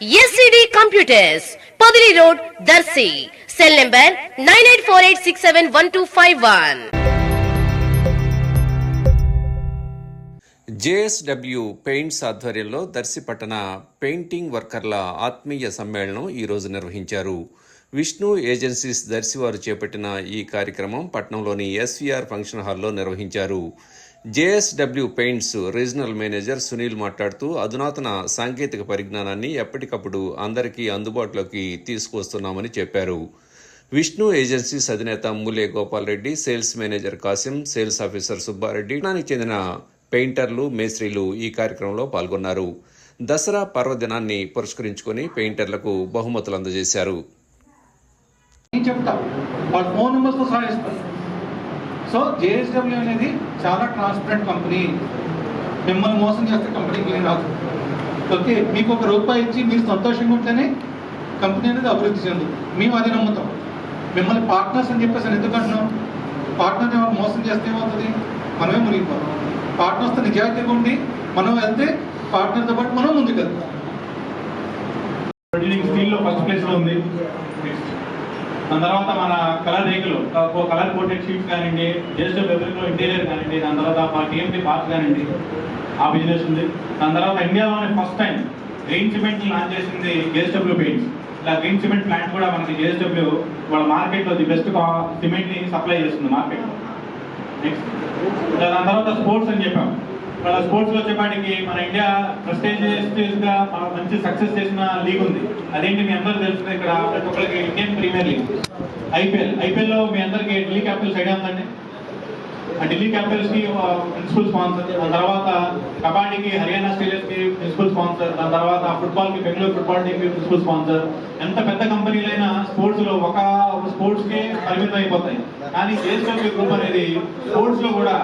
SCD computers Podili road Darsi cell number nine eight four eight six seven one two five one JSW paints ఆధ్వర్యంలో దర్శి పట్టణ painting వర్కర్ల ఆత్మీయ సమ్మేళనం ఈరోజు నిర్వహించారు. విష్ణు ఏజెన్సీస్ దర్శి వారు చేపట్టిన ఈ కార్యక్రమం పట్టణంలోని ఎస్వీఆర్ ఫంక్షన్ హాల్లో నిర్వహించారు. JSW paints regional manager Sunil మాట్లాడుతూ అధునాతన సాంకేతిక పరిజ్ఞానాన్ని ఎప్పటికప్పుడు అందరికీ అందుబాటులోకి తీసుకువస్తున్నామని చెప్పారు. విష్ణు ఏజెన్సీస్ అధినేత Mule Gopal Reddy sales manager Kasim sales officer Subbareddy నానికి చెందిన పెయింటర్లు మేస్త్రీలు ఈ కార్యక్రమంలో పాల్గొన్నారు. దసరా పర్వదినాన్ని పురస్కరించుకొని పెయింటర్లకు బహుమతులు అందజేశారు. చెప్తా వాళ్ళ ఫోన్ సో జేఎస్డబ్ల్యూ అనేది చాలా ట్రాన్స్పరెంట్ కంపెనీ మిమ్మల్ని మోసం చేస్తే కంపెనీకి ఏం రాదు. ఓకే మీకు ఒక రూపాయి ఇచ్చి మీరు సంతోషంగా ఉంటేనే కంపెనీ అనేది అభివృద్ధి చెందు మేము అది నమ్ముతాం. మిమ్మల్ని పార్ట్నర్స్ అని చెప్పేసి ఎందుకంటున్నాం ఎందుకు అంటున్నాం మోసం చేస్తే ఏమవుతుంది? మనమే మునిగిపోతాం. పార్ట్నర్స్తో నిజాయితీగా ఉండి మనం వెళ్తే పార్ట్నర్తో పాటు మనం ముందుకు వెళ్తాం ప్రొడ్యూసింగ్లో ఫస్ట్ ప్లేస్లో ఉంది. దాని తర్వాత మన కలర్ రేకులు కలర్ కోటెడ్ షీట్స్ కానివ్వండి జస్ట్ ఫెబ్రిక్ ఇంటీరియర్ కానివ్వండి దాని తర్వాత మన టీఎంపీ పార్క్ కానివ్వండి ఆ బిజినెస్ ఉంది. దాని తర్వాత ఇండియాలోనే first time green cement launch చేసింది జేఎస్డబ్ల్యూ పెయింట్స్ ఇలా గ్రీన్ సిమెంట్ ప్లాంట్ కూడా మనకి జేఎస్డబ్ల్యూ వాళ్ళ మార్కెట్లో ది బెస్ట్ సిమెంట్ని సప్లై చేస్తుంది మార్కెట్ నెక్స్ట్ దాని తర్వాత స్పోర్ట్స్ అని చెప్పాం. మన స్పోర్ట్స్ వచ్చేపాటికి మన ఇండియా ప్రెస్టేజియస్గా మంచి సక్సెస్ చేసిన లీగ్ ఉంది. అదేంటి మీ అందరూ తెలుస్తుంది ఇక్కడ ప్రతి ఒక్కరికి ఇండియన్ ప్రీమియర్ లీగ్ ఐపీఎల్ ఐపీఎల్లో మీ అందరికీ ఢిల్లీ క్యాపిటల్స్ ఐడియా ఉందండి? ఆ ఢిల్లీ క్యాపిటల్స్కి ప్రిన్సిపల్ స్పాన్సర్ దాని తర్వాత కబడ్డీకి హర్యానా స్టేటస్ ప్రిన్సిపల్ స్పాన్సర్ దాని తర్వాత ఫుట్బాల్కి బెంగళూరు ఫుట్బాల్ టీమ్కి ప్రిన్సిపల్ స్పాన్సర్ ఎంత పెద్ద కంపెనీలైనా స్పోర్ట్స్లో ఒక స్పోర్ట్స్కే పరిమితం అయిపోతాయి. కానీ జేఎస్డబ్ల్యూ గ్రూప్ అనేది స్పోర్ట్స్లో కూడా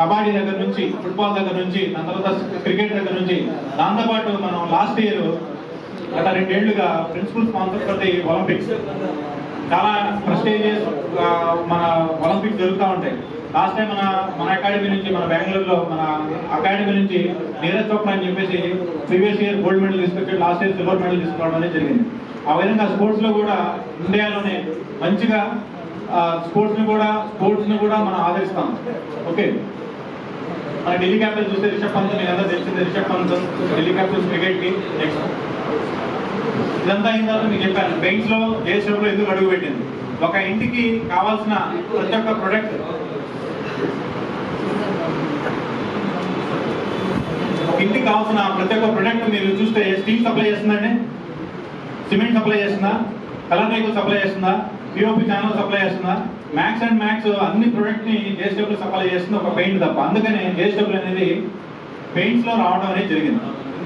కబడ్డీ దగ్గర నుంచి ఫుట్బాల్ దగ్గర నుంచి దాని తర్వాత క్రికెట్ దగ్గర నుంచి దాంతోపాటు మనం లాస్ట్ ఇయర్ గత రెండేళ్ళుగా principal sponsor for the Olympics చాలా ప్రెస్టేజియస్ మన ఒలింపిక్స్ జరుగుతూ ఉంటాయి. లాస్ట్ టైం మన మన అకాడమీ నుంచి మన బెంగళూరులో మన అకాడమీ నుంచి నీరజ్ చోప్రా అని చెప్పేసి ప్రీవియస్ ఇయర్ గోల్డ్ మెడల్ తీసుకొచ్చి లాస్ట్ ఇయర్ సిల్వర్ మెడల్ తీసుకోవడం అనేది జరిగింది. ఆ విధంగా స్పోర్ట్స్లో కూడా ఇండియాలోనే మంచిగా స్పోర్ట్స్ని కూడా స్పోర్ట్స్ని కూడా మనం ఆదరిస్తాం. ఓకే మన ఢిల్లీ క్యాపిటల్ చూస్తే రిషబ్ పంత్ మీకు అందరూ తెలిసిందే రిషబ్ పంత్ ఢిల్లీ క్యాపిటల్స్ క్రికెట్కి నెక్స్ట్ ఇదంతా అయిన తర్వాత మీకు చెప్పాను. పెయింట్స్లో దేశంలో ఎందుకు అడుగు పెట్టింది? ఒక ఇంటికి కావాల్సిన ప్రతి ఒక్క ప్రొడక్ట్ ఒక ఇంటికి కావాల్సిన ప్రతి ఒక్క ప్రొడక్ట్ మీరు చూస్తే స్టీల్ సప్లై చేస్తుందండి? సిమెంట్ సప్లై చేస్తుందా? కలర్ రేకులు సప్లై చేస్తుందా? పిఓపి ఛానల్ సప్లై చేస్తుందా? మ్యాక్స్ అండ్ మ్యాక్స్ అన్ని ప్రొడక్ట్ని జేఎస్డబ్ల్యూ సప్లై చేస్తుంది ఒక పెయింట్ తప్ప. అందుకనే జేఎస్డబ్ల్యూ అనేది పెయింట్స్లో రావడం అనేది జరిగింది.